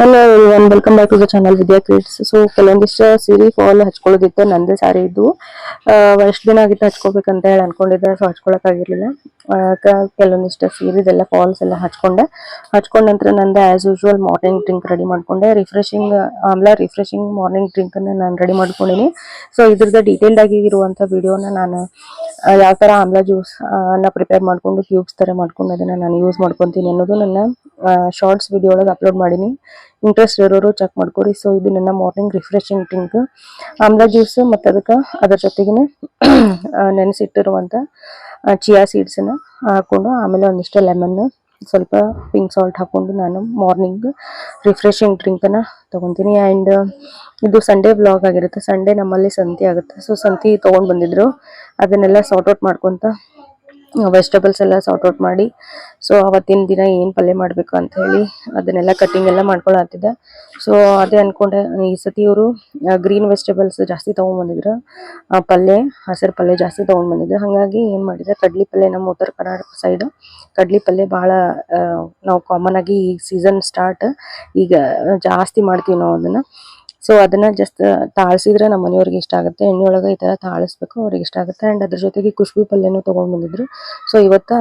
Hello one welcome back to the channel Vidya creates so ಕೆಲವೊಂದಿಷ್ಟು ಸೀರೆ fall ಹಚ್ಕೊಳ್ಳೋದಿತ್ತು, ನಂದೇ ಸಾರಿ ಇದ್ದು. ಎಷ್ಟು ದಿನ ಆಗಿತ್ತು ಹಚ್ಕೋಬೇಕಂತ ಹೇಳಿ ಅನ್ಕೊಂಡಿದ್ದೆ ಸೊ ಹಚ್ಕೊಳಕ್ಕಾಗಿರ್ಲಿಲ್ಲ. ಕೆಲವೊಂದಿಷ್ಟು ಸೀರೆದೆಲ್ಲ ಫಾಲ್ಸ್ ಎಲ್ಲ ಹಚ್ಕೊಂಡೆ. ಹಚ್ಕೊಂಡ ನಂತರ ನಂದು as usual morning drink ready ಮಾಡ್ಕೊಂಡೆ. ರಿಫ್ರೆಶಿಂಗ್ ಆಮ್ಲ ರಿಫ್ರೆಶಿಂಗ್ ಮಾರ್ನಿಂಗ್ ಡ್ರಿಂಕನ್ನು ನಾನು ರೆಡಿ ಮಾಡ್ಕೊಂಡಿನಿ. ಸೊ ಇದ್ರದ್ದು ಡೀಟೇಲ್ಡ್ ಆಗಿ ಇರುವಂಥ ವಿಡಿಯೋನ ನಾನು ಯಾವ ಥರ ಆಮ್ಲ ಜ್ಯೂಸ್ ಅನ್ನ ಪ್ರಿಪೇರ್ ಮಾಡ್ಕೊಂಡು ಕ್ಯೂಬ್ಸ್ ಥರ ಮಾಡ್ಕೊಂಡು ಅದನ್ನು ನಾನು ಯೂಸ್ ಮಾಡ್ಕೊತೀನಿ ಅನ್ನೋದು ನನ್ನ ಶಾರ್ಟ್ಸ್ ವಿಡಿಯೋ ಒಳಗೆ ಅಪ್ಲೋಡ್ ಮಾಡೀನಿ. ಇಂಟ್ರೆಸ್ಟ್ ಇರೋರು ಚೆಕ್ ಮಾಡ್ಕೊರಿ ಸೊ ಇದು ನನ್ನ morning refreshing drink amla juice ಮತ್ತು ಅದಕ್ಕೆ ಅದ್ರ ಜೊತೆಗೇನೆ ನೆನೆಸಿಟ್ಟಿರುವಂಥ ಚಿಯಾ ಸೀಡ್ಸನ್ನ ಹಾಕೊಂಡು ಆಮೇಲೆ ಒಂದಿಷ್ಟು ಲೆಮನ್ ಸ್ವಲ್ಪ ಪಿಂಕ್ ಸಾಲ್ಟ್ ಹಾಕ್ಕೊಂಡು ನಾನು ಮಾರ್ನಿಂಗ್ ರಿಫ್ರೆಶಿಂಗ್ ಡ್ರಿಂಕನ್ನು ತಗೊತೀನಿ. ಆ್ಯಂಡ್ ಇದು ಸಂಡೇ ಬ್ಲಾಗ್ ಆಗಿರುತ್ತೆ. ಸಂಡೇ ನಮ್ಮಲ್ಲಿ ಸಂತಿ ಆಗುತ್ತೆ. ಸೊ ಸಂತಿ ತೊಗೊಂಡು ಬಂದಿದ್ರು. ಅದನ್ನೆಲ್ಲ ಸಾರ್ಟ್ ಔಟ್ ಮಾಡ್ಕೊತ ವೆಜಿಟೇಬಲ್ಸ್ ಎಲ್ಲ ಸಾರ್ಟ್ ಔಟ್ ಮಾಡಿ ಸೊ ಅವತ್ತಿನ ದಿನ ಏನು ಪಲ್ಯ ಮಾಡಬೇಕು ಅಂತ ಹೇಳಿ ಅದನ್ನೆಲ್ಲ ಕಟ್ಟಿಂಗ್ ಎಲ್ಲ ಮಾಡ್ಕೊಳತ್ತಿದ್ದೆ ಸೊ ಅದೇ ಅನ್ಕೊಂಡೆ, ಈ ಸತಿ ಇವರು ಗ್ರೀನ್ ವೆಜಿಟೇಬಲ್ಸ್ ಜಾಸ್ತಿ ತೊಗೊಂಡ್ಬಂದಿದ್ರು ಪಲ್ಯ, ಹಸಿರು ಪಲ್ಯ ಜಾಸ್ತಿ ತೊಗೊಂಡ್ಬಂದಿದ್ರು ಹಾಗಾಗಿ ಏನು ಮಾಡಿದೆ, ಕಡ್ಲಿ ಪಲ್ಯ ನಮ್ಮ ಉತ್ತರ ಕರ್ನಾಟಕ ಸೈಡ್ ಕಡ್ಲಿ ಪಲ್ಯ ಭಾಳ ನಾವು ಕಾಮನ್ ಆಗಿ ಈ ಸೀಸನ್ ಸ್ಟಾರ್ಟ್ ಈಗ ಜಾಸ್ತಿ ಮಾಡ್ತೀವಿ ನಾವು ಅದನ್ನ. ಸೊ ಅದನ್ನ ಜಸ್ಟ್ ತಾಳ್ಸಿದ್ರೆ ನಮ್ಮ ಮನೆಯವ್ರಿಗೆ ಇಷ್ಟ ಆಗುತ್ತೆ. ಎಣ್ಣೆ ಒಳಗೆ ಈ ತರ ತಾಳಿಸ್ಬೇಕು, ಅವ್ರಿಗೆ ಇಷ್ಟ ಆಗುತ್ತೆ. ಅಂಡ್ ಅದ್ರ ಜೊತೆಗೆ ಕುಶ್ಬಿ ಪಲ್ಯನೂ ತಗೊಂಡ್ ಬಂದಿದ್ರು. ಸೊ ಇವತ್ತ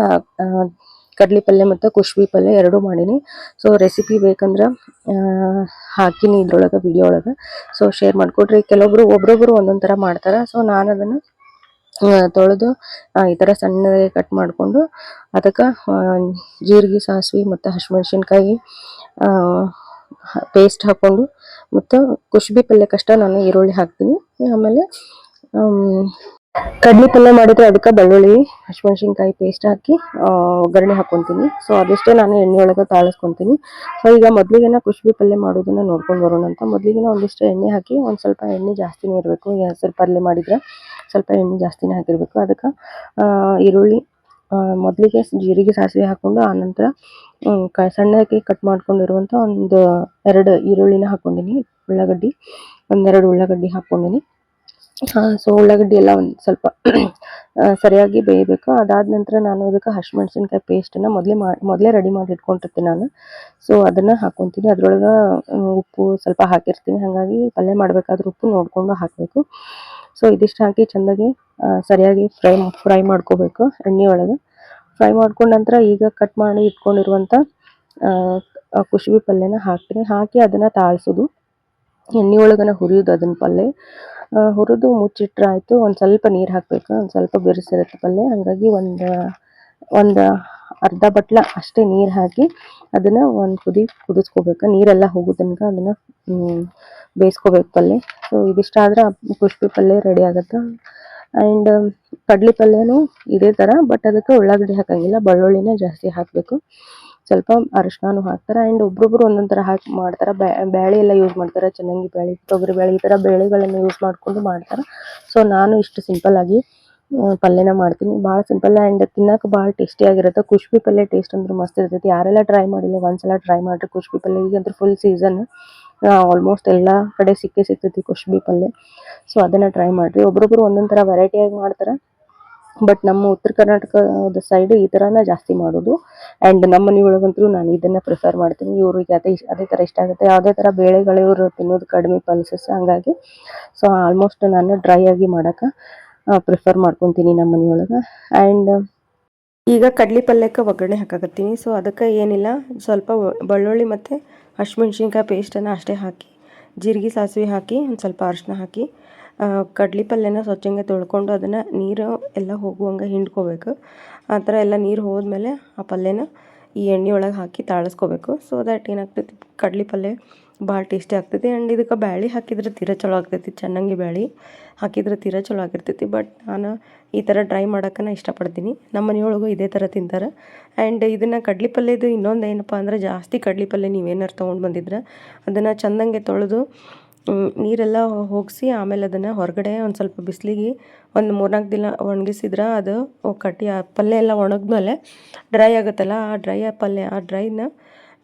ಕಡಲೆ ಪಲ್ಯ ಮತ್ತು ಕುಶ್ಬಿ ಪಲ್ಯ ಎರಡೂ ಮಾಡೀನಿ. ಸೊ ರೆಸಿಪಿ ಬೇಕಂದ್ರೆ ಹಾಕಿನಿ ಇದ್ರೊಳಗೆ ವಿಡಿಯೋ ಒಳಗೆ. ಸೊ ಶೇರ್ ಮಾಡಿಕೊಡ್ರಿ. ಕೆಲವೊಬ್ರು, ಒಬ್ರೊಬ್ರು ಒಂದೊಂದು ಥರ ಮಾಡ್ತಾರೆ. ಸೊ ನಾನು ಅದನ್ನು ತೊಳೆದು ಈ ಥರ ಸಣ್ಣದಾಗಿ ಕಟ್ ಮಾಡಿಕೊಂಡು, ಅದಕ್ಕೆ ಜೀರಿಗೆ, ಸಾಸಿವೆ ಮತ್ತು ಹಸಿಮೆಣ್ಸಿನ್ಕಾಯಿ ಪೇಸ್ಟ್ ಹಾಕ್ಕೊಂಡು ಮತ್ತು ಕುಶ್ಬಿ ಪಲ್ಯಕ್ಕಷ್ಟ ನಾನು ಈರುಳ್ಳಿ ಹಾಕ್ತೀನಿ. ಆಮೇಲೆ ಆಮ್, ಕಡ್ಲಿ ಪಲ್ಯ ಮಾಡಿದ್ರೆ ಅದಕ್ಕೆ ಬೆಳ್ಳುಳ್ಳಿ ಹಸಿಮೆಣಸಿನ್ಕಾಯಿ ಪೇಸ್ಟ್ ಹಾಕಿ ಒಗ್ಗರಣೆ ಹಾಕೊತೀನಿ. ಸೊ ಅದಿಷ್ಟೇ ನಾನು ಎಣ್ಣೆ ಒಳಗೆ ತಾಳಿಸ್ಕೊತೀನಿ. ಸೊ ಈಗ ಮೊದಲಿಗೆನ ಕುಶ್ಬಿ ಪಲ್ಯ ಮಾಡೋದನ್ನ ನೋಡ್ಕೊಂಡು ಬರೋಣ ಅಂತ. ಮೊದಲಿಗೆನ ಒಂದಿಷ್ಟು ಎಣ್ಣೆ ಹಾಕಿ ಒಂದು ಸ್ವಲ್ಪ ಎಣ್ಣೆ ಜಾಸ್ತಿನೇ ಇರಬೇಕು. ಹೆಸರು ಪಲ್ಯ ಮಾಡಿದ್ರೆ ಸ್ವಲ್ಪ ಎಣ್ಣೆ ಜಾಸ್ತಿನೇ ಹಾಕಿರಬೇಕು. ಅದಕ್ಕೆ ಈರುಳ್ಳಿ ಮೊದಲಿಗೆ ಜೀರಿಗೆ ಸಾಸಿವೆ ಹಾಕ್ಕೊಂಡು ಆನಂತರ ಕ ಸಣ್ಣಕ್ಕೆ ಕಟ್ ಮಾಡ್ಕೊಂಡಿರುವಂಥ ಒಂದು ಎರಡು ಈರುಳ್ಳಿನ ಹಾಕ್ಕೊಂಡಿನಿ ಉಳ್ಳಾಗಡ್ಡಿ, ಒಂದೆರಡು ಉಳ್ಳಾಗಡ್ಡಿ ಹಾಕ್ಕೊಂಡಿನಿ ಸೊ ಉಳ್ಳಾಗಡ್ಡಿ ಎಲ್ಲ ಒಂದು ಸ್ವಲ್ಪ ಸರಿಯಾಗಿ ಬೇಯಬೇಕು. ಅದಾದ ನಂತರ ನಾನು ಅದಕ್ಕೆ ಹಸಿಮೆಣ್ಸಿನ್ಕಾಯಿ ಪೇಸ್ಟನ್ನು ಮೊದಲೇ ಮಾ, ಮೊದಲೇ ರೆಡಿ ಮಾಡಿ ಇಟ್ಕೊಂಡಿರ್ತೀನಿ ನಾನು. ಸೊ ಅದನ್ನು ಹಾಕ್ಕೊತೀನಿ ಅದ್ರೊಳಗೆ ಉಪ್ಪು ಸ್ವಲ್ಪ ಹಾಕಿರ್ತೀನಿ. ಹಾಗಾಗಿ ಪಲ್ಯ ಮಾಡಬೇಕಾದ್ರೆ ಉಪ್ಪು ನೋಡಿಕೊಂಡು ಹಾಕಬೇಕು. ಸೊ ಇದಿಷ್ಟು ಹಾಕಿ ಚೆಂದಾಗಿ ಸರಿಯಾಗಿ ಫ್ರೈ ಫ್ರೈ ಮಾಡ್ಕೋಬೇಕು ಎಣ್ಣೆ ಒಳಗೆ. ಫ್ರೈ ಮಾಡ್ಕೊಂಡ ನಂತರ ಈಗ ಕಟ್ ಮಾಡಿ ಇಟ್ಕೊಂಡಿರುವಂಥ ಕುಶಿಬಿ ಪಲ್ಯನ ಹಾಕ್ತೀನಿ. ಹಾಕಿ ಅದನ್ನು ತಾಳ್ಸೋದು. ಎಣ್ಣೆ ಒಳಗನ ಹುರಿಯೋದು ಅದನ್ನ ಪಲ್ಯ. ಹುರಿದು ಮುಚ್ಚಿಟ್ರೆ ಆಯಿತು. ಒಂದು ಸ್ವಲ್ಪ ನೀರು ಹಾಕಬೇಕು. ಒಂದು ಸ್ವಲ್ಪ ಬಿರುಸಿರುತ್ತೆ ಪಲ್ಯ. ಹಾಗಾಗಿ ಒಂದು ಒಂದು ಅರ್ಧ ಬಟ್ಲ ಅಷ್ಟೇ ನೀರು ಹಾಕಿ ಅದನ್ನು ಒಂದು ಕುದಿ ಕುದಿಸ್ಕೋಬೇಕು. ನೀರೆಲ್ಲ ಹೋಗೋ ತನಕ ಅದನ್ನು ಬೇಯಿಸ್ಕೋಬೇಕು ಪಲ್ಯ ಸೊ ಇದಿಷ್ಟ ಆದ್ರೆ ಕುಷ್ಬಿ ಪಲ್ಯ ರೆಡಿ ಆಗುತ್ತೆ. ಆ್ಯಂಡ್ ಕಡ್ಲಿ ಪಲ್ಯನೂ ಇದೇ ಥರ ಬಟ್ ಅದಕ್ಕೆ ಉಳ್ಳಾಗಡ್ಡಿ ಹಾಕಂಗಿಲ್ಲ. ಬೆಳ್ಳುಳ್ಳಿನೇ ಜಾಸ್ತಿ ಹಾಕಬೇಕು. ಸ್ವಲ್ಪ ಅರಿಶಿನೂ ಹಾಕ್ತಾರೆ. ಆ್ಯಂಡ್ ಒಬ್ರೊಬ್ರು ಒಂದೊಂದು ಥರ ಹಾಕಿ ಮಾಡ್ತಾರೆ. ಬೇಳೆ ಎಲ್ಲ ಯೂಸ್ ಮಾಡ್ತಾರೆ. ಚೆನ್ನಾಗಿ ಬೇಳೆ ತೊಗರಿ ಬೇಳೆ ಈ ಥರ ಬೇಳೆಗಳನ್ನು ಯೂಸ್ ಮಾಡಿಕೊಂಡು ಮಾಡ್ತಾರೆ. ಸೊ ನಾನು ಇಷ್ಟು ಸಿಂಪಲ್ಲಾಗಿ ಪಲ್ಯನ ಮಾಡ್ತೀನಿ. ಭಾಳ ಸಿಂಪಲ್ ಆ್ಯಂಡ್ ತಿನ್ನೋಕೆ ಭಾಳ ಟೇಸ್ಟಿಯಾಗಿರುತ್ತೆ ಕುಷ್ಬಿ ಪಲ್ಯ ಟೇಸ್ಟ್ ಅಂದ್ರೆ ಮಸ್ತ್ ಇರ್ತೈತಿ. ಯಾರೆಲ್ಲ ಟ್ರೈ ಮಾಡಿಲ್ಲ, ಒಂದ್ಸಲ ಟ್ರೈ ಮಾಡಿರಿ. ಕುಶ್ಬಿ ಪಲ್ಯ ಈಗಂತೂ ಫುಲ್ ಸೀಸನ್ ಆಲ್ಮೋಸ್ಟ್ ಎಲ್ಲ ಕಡೆ ಸಿಕ್ಕೇ ಸಿಗ್ತೈತಿ ಕುಶ್ಬಿ ಪಲ್ಯ. ಸೊ ಅದನ್ನು ಟ್ರೈ ಮಾಡಿರಿ. ಒಬ್ರೊಬ್ರು ಒಂದೊಂದು ಥರ ವೆರೈಟಿಯಾಗಿ ಮಾಡ್ತಾರೆ. ಬಟ್ ನಮ್ಮ ಉತ್ತರ ಕರ್ನಾಟಕದ ಸೈಡ್ ಈ ಥರನ ಜಾಸ್ತಿ ಮಾಡೋದು. ಆ್ಯಂಡ್ ನಮ್ಮ ಮನೆ ಒಳಗಂತೂ ನಾನು ಇದನ್ನು ಪ್ರಿಫರ್ ಮಾಡ್ತೀನಿ. ಇವ್ರಿಗೆ ಅದೇ ಅದೇ ಥರ ಇಷ್ಟ ಆಗುತ್ತೆ. ಯಾವುದೇ ಥರ ಬೇಳೆಗಳು ಇವರು ತಿನ್ನೋದು ಕಡಿಮೆ ಪಲ್ಸಸ್ ಹಂಗಾಗಿ. ಸೊ ಆಲ್ಮೋಸ್ಟ್ ನಾನು ಡ್ರೈ ಆಗಿ ಮಾಡೋಕೆ ಪ್ರಿಫರ್ ಮಾಡ್ಕೊತೀನಿ ನಮ್ಮ ಮನೆಯೊಳಗೆ. ಆ್ಯಂಡ್ ಈಗ ಕಡ್ಲಿ ಪಲ್ಯಕ್ಕೆ ಒಗ್ಗರಣೆ ಹಾಕಾಕತ್ತೀನಿ. ಸೊ ಅದಕ್ಕೆ ಏನಿಲ್ಲ. ಸ್ವಲ್ಪ ಬೆಳ್ಳುಳ್ಳಿ ಮತ್ತು ಹಸಿಮೆಣ್ಸಿನ್ಕಾಯಿ ಪೇಸ್ಟನ್ನು ಅಷ್ಟೇ ಹಾಕಿ, ಜೀರಿಗೆ ಸಾಸಿವೆ ಹಾಕಿ, ಒಂದು ಸ್ವಲ್ಪ ಅರಶಿನ ಹಾಕಿ ಕಡ್ಲಿ ಪಲ್ಯನ ಸ್ವಚ್ಛಂಗೆ ತೊಳ್ಕೊಂಡು ಅದನ್ನು ನೀರು ಎಲ್ಲ ಹೋಗುವಂಗೆ ಹಿಂಡ್ಕೋಬೇಕು. ಆ ಥರ ಎಲ್ಲ ನೀರು ಹೋದ್ಮೇಲೆ ಆ ಪಲ್ಯನ ಈ ಎಣ್ಣೆ ಒಳಗೆ ಹಾಕಿ ತಾಳಿಸ್ಕೋಬೇಕು. ಸೊ ದ್ಯಾಟ್ ಏನಾಗ್ತೈತಿ? ಕಡ್ಲಿ ಪಲ್ಯ ಭಾಳ ಟೇಸ್ಟಿ ಆಗ್ತೈತಿ. ಆ್ಯಂಡ್ ಇದಕ್ಕೆ ಬ್ಯಾಳಿ ಹಾಕಿದ್ರೆ ತೀರ ಚಲೋ ಆಗ್ತೈತಿ. ಚೆನ್ನಾಗಿ ಬ್ಯಾಳಿ ಹಾಕಿದ್ರೆ ತೀರ ಚಲೋ ಆಗಿರ್ತೈತಿ. ಬಟ್ ನಾನು ಈ ಥರ ಟ್ರೈ ಮಾಡೋಕ್ಕನ ಇಷ್ಟಪಡ್ತೀನಿ. ನಮ್ಮ ಮನೆಯೊಳಗೂ ಇದೇ ಥರ ತಿಂತಾರೆ. ಆ್ಯಂಡ್ ಇದನ್ನು ಕಡ್ಲಿ ಪಲ್ಯದು ಇನ್ನೊಂದು ಏನಪ್ಪ ಅಂದ್ರೆ ಜಾಸ್ತಿ ಕಡ್ಲಿ ಪಲ್ಯ ನೀವೇನಾರು ತೊಗೊಂಡು ಬಂದಿದ್ರೆ, ಅದನ್ನು ಚೆಂದಂಗೆ ತೊಳೆದು ನೀರೆಲ್ಲ ಹೋಗಿಸಿ ಆಮೇಲೆ ಅದನ್ನು ಹೊರಗಡೆ ಒಂದು ಸ್ವಲ್ಪ ಬಿಸಿಲಿಗೆ ಒಂದು ಮೂರ್ನಾಲ್ಕು ದಿನ ಒಣಗಿಸಿದ್ರೆ ಅದು ಕಟ್ಟಿ ಆ ಪಲ್ಯ ಎಲ್ಲ ಒಣಗಿದ್ಮೇಲೆ ಡ್ರೈ ಆಗುತ್ತಲ್ಲ, ಆ ಡ್ರೈ ಆ ಪಲ್ಯ, ಆ ಡ್ರೈನ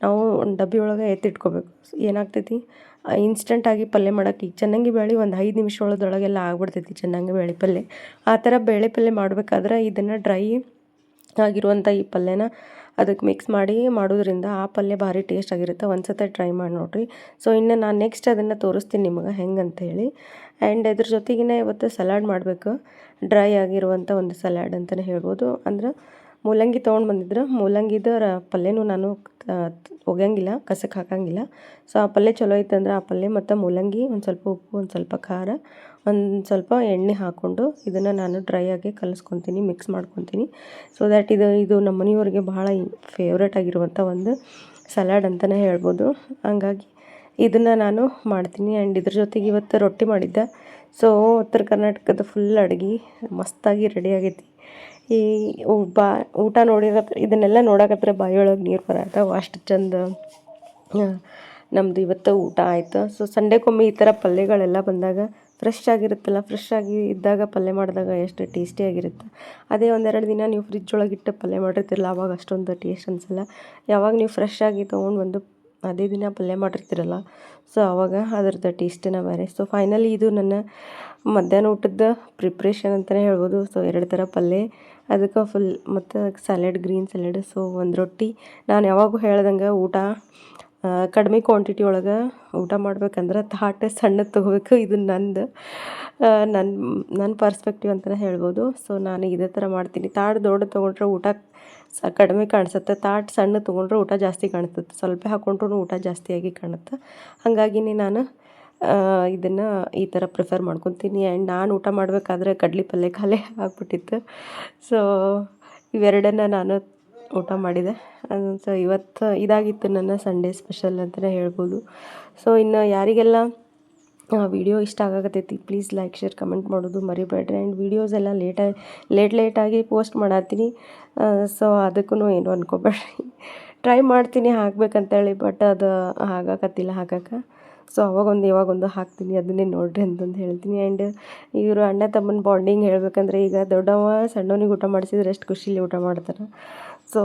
ನಾವು ಒಂದು ಡಬ್ಬಿ ಒಳಗೆ ಎತ್ತಿಟ್ಕೋಬೇಕು. ಏನಾಗ್ತೈತಿ? ಇನ್ಸ್ಟೆಂಟಾಗಿ ಪಲ್ಯ ಮಾಡೋಕ್ಕೆ ಈಗ ಚೆನ್ನಾಗಿ ಬೇಳೆ ಒಂದು ಐದು ನಿಮಿಷ ಒಳದೊಳಗೆಲ್ಲ ಆಗ್ಬಿಡ್ತೈತಿ ಚೆನ್ನಾಗಿ ಬೇಳೆ ಪಲ್ಯ. ಆ ಥರ ಬೇಳೆ ಪಲ್ಯ ಮಾಡಬೇಕಾದ್ರೆ ಇದನ್ನು ಡ್ರೈ ಆಗಿರುವಂಥ ಈ ಪಲ್ಯನ ಅದಕ್ಕೆ ಮಿಕ್ಸ್ ಮಾಡಿ ಮಾಡೋದ್ರಿಂದ ಆ ಪಲ್ಯ ಭಾರಿ ಟೇಸ್ಟ್ ಆಗಿರುತ್ತೆ. ಒಂದು ಟ್ರೈ ಮಾಡಿ ನೋಡಿರಿ. ಸೊ ಇನ್ನು ನಾನು ನೆಕ್ಸ್ಟ್ ಅದನ್ನು ತೋರಿಸ್ತೀನಿ ನಿಮಗೆ ಹೆಂಗೆ ಅಂತೇಳಿ ಆ್ಯಂಡ್ ಅದ್ರ ಜೊತೆಗಿನ ಇವತ್ತು ಸಲಾಡ್ ಮಾಡಬೇಕು. ಡ್ರೈ ಆಗಿರುವಂಥ ಒಂದು ಸಲಾಡ್ ಅಂತಲೇ ಹೇಳ್ಬೋದು. ಅಂದ್ರೆ ಮೂಲಂಗಿ ತೊಗೊಂಡು ಬಂದಿದ್ರು. ಮೂಲಂಗಿದ ಪಲ್ಯನೂ ನಾನು ಒಗ್ಯಂಗಿಲ್ಲ ಕಸಕ್ಕೆ ಹಾಕಂಗಿಲ್ಲ. ಸೊ ಆ ಪಲ್ಯ ಚಲೋ ಐತಂದ್ರೆ ಆ ಪಲ್ಯ ಮತ್ತು ಮೂಲಂಗಿ, ಒಂದು ಸ್ವಲ್ಪ ಉಪ್ಪು, ಒಂದು ಸ್ವಲ್ಪ ಖಾರ, ಒಂದು ಸ್ವಲ್ಪ ಎಣ್ಣೆ ಹಾಕ್ಕೊಂಡು ಇದನ್ನು ನಾನು ಡ್ರೈ ಆಗಿ ಕಲಿಸ್ಕೊತೀನಿ ಮಿಕ್ಸ್ ಮಾಡ್ಕೊತೀನಿ. ಸೊ ದ್ಯಾಟ್ ಇದು ಇದು ನಮ್ಮ ಮನೆಯವ್ರಿಗೆ ಭಾಳ ಫೇವ್ರೇಟ್ ಆಗಿರುವಂಥ ಒಂದು ಸಲಾಡ್ ಅಂತಲೇ ಹೇಳ್ಬೋದು. ಹಂಗಾಗಿ ಇದನ್ನು ನಾನು ಮಾಡ್ತೀನಿ. ಆ್ಯಂಡ್ ಇದ್ರ ಜೊತೆಗೆ ಇವತ್ತು ರೊಟ್ಟಿ ಮಾಡಿದ್ದೆ. ಸೊ ಉತ್ತರ ಕರ್ನಾಟಕದ ಫುಲ್ ಅಡುಗೆ ಮಸ್ತಾಗಿ ರೆಡಿ ಆಗೈತಿ. ಈ ಬಾ, ಊಟ ನೋಡಿರತ್ರ ಇದನ್ನೆಲ್ಲ ನೋಡಕತ್ರ ಬಾಯಿಯೊಳಗೆ ನೀರು ಬರತ್ತಾವ ಅಷ್ಟು ಚಂದ. ನಮ್ಮದು ಇವತ್ತು ಊಟ ಆಯಿತು. ಸೊ ಸಂಡೆಕೊಮ್ಮೆ ಈ ಥರ ಪಲ್ಯಗಳೆಲ್ಲ ಬಂದಾಗ ಫ್ರೆಶ್ ಆಗಿರುತ್ತಲ್ಲ ಫ್ರೆಶ್ ಆಗಿ ಇದ್ದಾಗ ಪಲ್ಯ ಮಾಡಿದಾಗ ಎಷ್ಟು ಟೇಸ್ಟಿಯಾಗಿರುತ್ತೆ ಅದೇ ಒಂದೆರಡು ದಿನ ನೀವು ಫ್ರಿಜ್ ಒಳಗಿಟ್ಟು ಪಲ್ಯ ಮಾಡಿರ್ತಿರಲ್ಲ, ಅವಾಗ ಅಷ್ಟೊಂದು ಟೇಸ್ಟ್ ಅನಿಸಲ್ಲ. ಯಾವಾಗ ನೀವು ಫ್ರೆಶ್ ಆಗಿ ತೊಗೊಂಡು ಬಂದು ಅದೇ ದಿನ ಪಲ್ಯ ಮಾಡಿರ್ತೀರಲ್ಲ. ಸೊ ಅವಾಗ ಅದ್ರದ್ದು ಟೇಸ್ಟಿನ ಬೇರೆ. ಸೊ ಫೈನಲಿ ಇದು ನನ್ನ ಮಧ್ಯಾಹ್ನ ಊಟದ ಪ್ರಿಪ್ರೇಷನ್ ಅಂತಲೇ ಹೇಳ್ಬೋದು. ಸೊ ಎರಡು ಥರ ಪಲ್ಯ. ಅದಕ್ಕೆ ಫುಲ್ ಮತ್ತು ಸ್ಯಾಲೆಡ್ ಗ್ರೀನ್ ಸ್ಯಾಲೆಡ್ ಸೊ ಒಂದು ರೊಟ್ಟಿ. ನಾನು ಯಾವಾಗೂ ಹೇಳ್ದಂಗೆ ಊಟ ಕಡಿಮೆ ಕ್ವಾಂಟಿಟಿ ಒಳಗೆ ಊಟ ಮಾಡ್ಬೇಕಂದ್ರೆ ತಾಟೆ ಸಣ್ಣದು ತೊಗೋಬೇಕು. ಇದು ನಂದು ನನ್ನ ನನ್ನ ಪರ್ಸ್ಪೆಕ್ಟಿವ್ ಅಂತಲೇ ಹೇಳ್ಬೋದು. ಸೊ ನಾನು ಇದೇ ಥರ ಮಾಡ್ತೀನಿ. ತಾಟ್ ದೊಡ್ಡ ತೊಗೊಂಡ್ರೆ ಊಟ ಸ ಕಡಿಮೆ ಕಾಣಿಸುತ್ತೆ. ತಾಟ್ ಸಣ್ಣ ತೊಗೊಂಡ್ರೆ ಊಟ ಜಾಸ್ತಿ ಕಾಣಿಸುತ್ತೆ. ಸ್ವಲ್ಪ ಹಾಕ್ಕೊಂಡ್ರೂ ಊಟ ಜಾಸ್ತಿಯಾಗಿ ಕಾಣುತ್ತೆ. ಹಾಗಾಗಿನೇ ನಾನು ಇದನ್ನು ಈ ಥರ ಪ್ರಿಫರ್ ಮಾಡ್ಕೊತೀನಿ. ಆ್ಯಂಡ್ ನಾನು ಊಟ ಮಾಡಬೇಕಾದ್ರೆ ಕಡ್ಲಿ ಪಲ್ಯ ಖಾಲಿ ಆಗಿಬಿಟ್ಟಿತ್ತು. ಸೊ ಇವೆರಡನ್ನ ನಾನು ಊಟ ಮಾಡಿದೆ. ಸೊ ಇವತ್ತು ಇದಾಗಿತ್ತು ನನ್ನ ಸಂಡೇ ಸ್ಪೆಷಲ್ ಅಂತಲೇ ಹೇಳ್ಬೋದು. ಸೊ ಇನ್ನು ಯಾರಿಗೆಲ್ಲ ವಿಡಿಯೋ ಇಷ್ಟ ಆಗಾಕತ್ತೈತಿ ಪ್ಲೀಸ್ ಲೈಕ್ ಶೇರ್ ಕಮೆಂಟ್ ಮಾಡೋದು ಮರಿಬೇಡ್ರಿ ಆ್ಯಂಡ್ ವೀಡಿಯೋಸ್ ಎಲ್ಲ ಲೇಟಾಗಿ ಲೇಟ್ ಲೇಟಾಗಿ ಪೋಸ್ಟ್ ಮಾಡತ್ತೀನಿ. ಸೊ ಅದಕ್ಕೂ ಏನು ಅನ್ಕೋಬೇಡ್ರಿ. ಟ್ರೈ ಮಾಡ್ತೀನಿ ಹಾಕ್ಬೇಕಂತೇಳಿ ಬಟ್ ಅದು ಆಗಾಕತ್ತಿಲ್ಲ ಹಾಕಕ್ಕೆ ಸೊ ಅವಾಗೊಂದು, ಇವಾಗೊಂದು ಹಾಕ್ತೀನಿ, ಅದನ್ನೇ ನೋಡ್ರಿ ಅಂತಂದು ಹೇಳ್ತೀನಿ. ಆ್ಯಂಡ್ ಇವರು ಅಣ್ಣ ತಮ್ಮನ ಬಾಂಡಿಂಗ್ ಹೇಳ್ಬೇಕಂದ್ರೆ ಈಗ ದೊಡ್ಡವ ಸಣ್ಣವನಿಗೆ ಊಟ ಮಾಡಿಸಿದ್ರೆ ಎಷ್ಟು ಖುಷಿಲಿ ಊಟ ಮಾಡ್ತಾರೆ. ಸೊ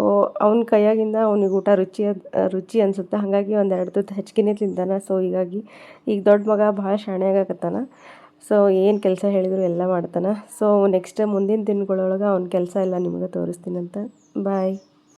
ಅವ್ನ ಕೈಯಾಗಿಂದ ಅವ್ನಿಗೆ ಊಟ ರುಚಿ ರುಚಿ ಅನಿಸುತ್ತೆ. ಹಾಗಾಗಿ ಒಂದೆರಡು ತುತ್ತು ಹೆಚ್ಚಿಗೆನೇ ತಿಂತಾನೆ. ಸೊ ಹೀಗಾಗಿ ಈಗ ದೊಡ್ಡ ಮಗ ಭಾಳ ಶಾಣೆ ಆಗಕತ್ತಾನ. ಸೊ ಏನು ಕೆಲಸ ಹೇಳಿದ್ರು ಎಲ್ಲ ಮಾಡ್ತಾನೆ. ಸೊ ನೆಕ್ಸ್ಟ್ ಮುಂದಿನ ದಿನಗಳೊಳಗೆ ಅವ್ನ ಕೆಲಸ ಎಲ್ಲ ನಿಮಗೆ ತೋರಿಸ್ತೀನಂತ. ಬಾಯ್